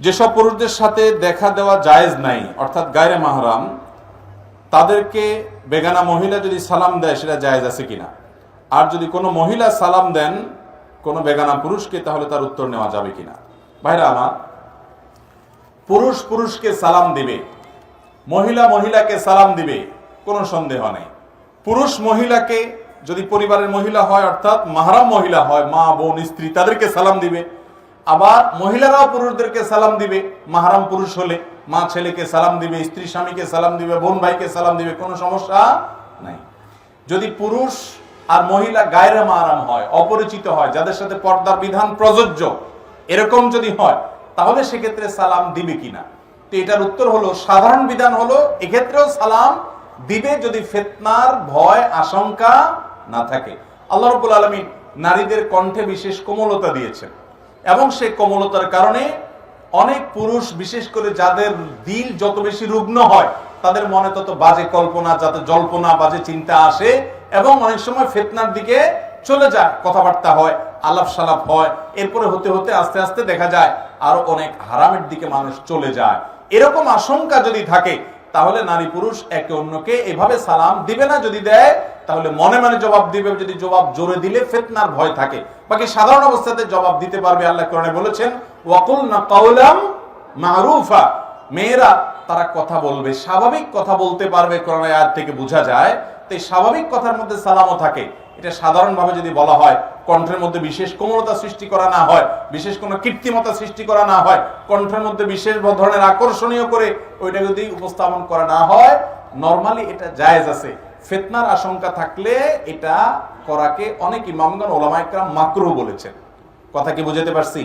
যেসব পুরুষদের সাথে দেখা দেওয়া জায়েজ নাই, অর্থাৎ গায়রে মাহরাম, তাদেরকে বেগানা মহিলা যদি সালাম দেয়, সেটা জায়েজ আছে কিনা? আর যদি কোনো মহিলা সালাম দেন কোনো বেগানা পুরুষকে, তাহলে তার উত্তর নেওয়া যাবে কিনা? ভাইরা আমার, পুরুষ পুরুষকে সালাম দিবে, মহিলা মহিলাকে সালাম দিবে, কোনো সন্দেহ নেই। পুরুষ মহিলাকে যদি পরিবারের মহিলা হয়, অর্থাৎ মাহারাম মহিলা হয়, মা, বোন, স্ত্রী, তাদেরকে সালাম দিবে। আবার মহিলারাও পুরুষদেরকে সালাম দিবে, মাহারাম পুরুষ হলে, মা ছেলেকে সালাম দিবে, স্ত্রী স্বামীকে সালাম দিবে, বোন ভাইকে সালাম দিবে, কোনো সমস্যা নাই। যদি পুরুষ আর মহিলা গায়রে মাহারাম হয়, অপরিচিত হয়, যাদের সাথে পর্দার বিধান প্রযোজ্য, এরকম যদি হয়, তাহলে সেক্ষেত্রে সালাম দিবে কিনা? তো এটার উত্তর হলো, সাধারণ বিধান হলো, এক্ষেত্রেও সালাম দিবে যদি ফেতনার ভয়, আশঙ্কা না থাকে। আল্লাহ রবুল আলমী নারীদের কণ্ঠে বিশেষ কোমলতা দিয়েছেন। এবং সেই কোমলতার কারণে অনেক পুরুষ, বিশেষ করে যাদের দিল যত বেশি রুগ্ন হয়, তাদের মনে তত বাজে কল্পনা যাতে জল্পনা, বাজে চিন্তা আসে এবং অনেক সময় ফেতনার দিকে চলে যায়, কথাবার্তা হয় আলাপ সালাপ হয়, এরপরে হতে হতে আস্তে আস্তে দেখা যায় আরও অনেক হারামের দিকে মানুষ চলে যায়। এরকম আশঙ্কা যদি থাকে, তাহলে নারী পুরুষ একে অন্যকে এভাবে সালাম দিবে না, যদি দেয় তাহলে মনে মনে জবাব দিবে, যদি জবাব জোরে দিলে ফেতনার ভয় থাকে। বাকি সাধারণ অবস্থাতে জবাব দিতে পারবে, আল্লাহ কোরআনে বলেছেন ওয়াকুল না কাউলাম মারুফা। মেয়েরা তারা কথা বলবে, স্বাভাবিক কথা বলতে পারবে কোরআন আয়াত থেকে বোঝা যায়। তো এই স্বাভাবিক কথার মধ্যে সালামও থাকে। এটা সাধারণভাবে যদি বলা হয়, কণ্ঠের মধ্যে বিশেষ কোমলতা সৃষ্টি করা না হয়, বিশেষ কোনো কৃত্রিমতা সৃষ্টি করা না হয়, কণ্ঠের মধ্যে বিশেষ ধরনের আকর্ষণীয় করে ওইটা যদি উপস্থাপন করা না হয় নর্মালি এটা জায়েজ আছে। ফেতনার আশঙ্কা থাকলে এটা করাকে অনেক ইমামগণ ওলামাইকরাম মাকরু বলেছেন। কথা কি বুঝাতে পারছি?